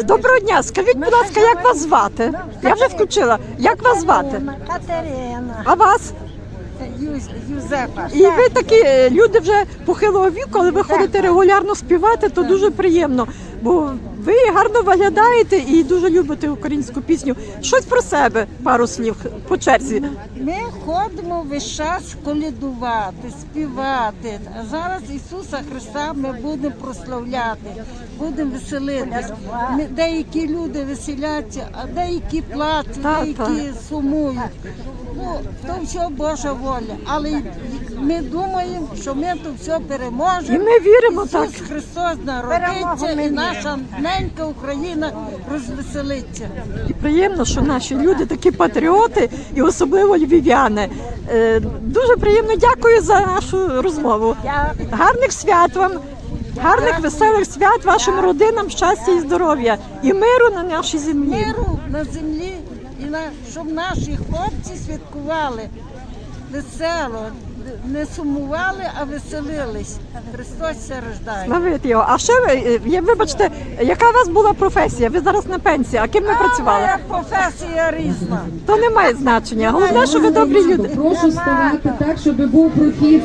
Доброго дня, скажіть, будь ласка, як вас звати? Я вже включила. Як вас звати? Катерина. А вас? Юзефа. І ви такі е, люди вже похилого віку, але ви ходите регулярно співати, то дуже приємно. Бо ви гарно виглядаєте і дуже любите українську пісню. Щось про себе, пару слів по черзі. Ми ходимо весь час колядувати, співати. А зараз Ісуса Христа ми будемо прославляти, будемо веселитись. Деякі люди веселяться, а деякі плачуть, деякі сумують. Ну, то все Божа воля. Але ми думаємо, що ми то все переможемо. І ми віримо Ісус так. Христос народиться, і наша ненька Україна розвеселиться. І приємно, що наші люди такі патріоти, і особливо львів'яни. Е, Дуже приємно дякую за нашу розмову. Гарних свят вам, гарних веселих свят вашим родинам, щастя і здоров'я, і миру на нашій землі. миру на землі і на щоб наші хлопці святкували весело, не сумували, а веселились. Христос ся рождає. Славити його. А ще ви, е, вибачте, яка у вас була професія? Ви зараз на пенсії, а ким ви працювали? Моя професія різна. То не має значення. Головне, що ви добрі люди. Прошу ставати так, щоб був прохід.